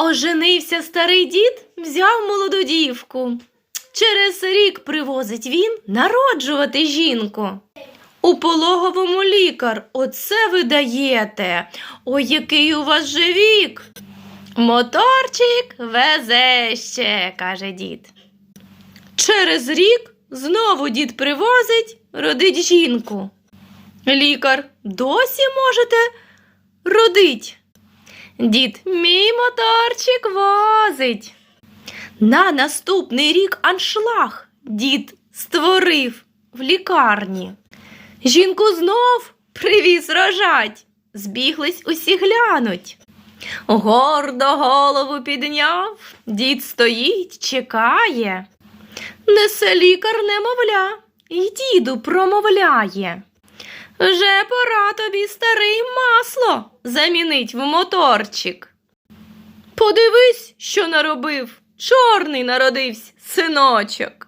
Оженився старий дід, взяв молоду дівку. Через рік привозить він народжувати жінку. У пологовому лікар, оце ви даєте. Ой, який у вас же вік. Моторчик везе ще, каже дід. Через рік знову дід привозить, родить жінку. Лікар, досі можете родить. Дід, мій моторчик возить. На наступний рік аншлаг дід створив в лікарні. Жінку знов привіз рожать. Збіглись усі глянуть. Гордо голову підняв, дід стоїть, чекає. Несе лікар немовля, і діду промовляє. Вже пора тобі старий масло замінить в моторчик. Подивись, що наробив, чорний народився синочок.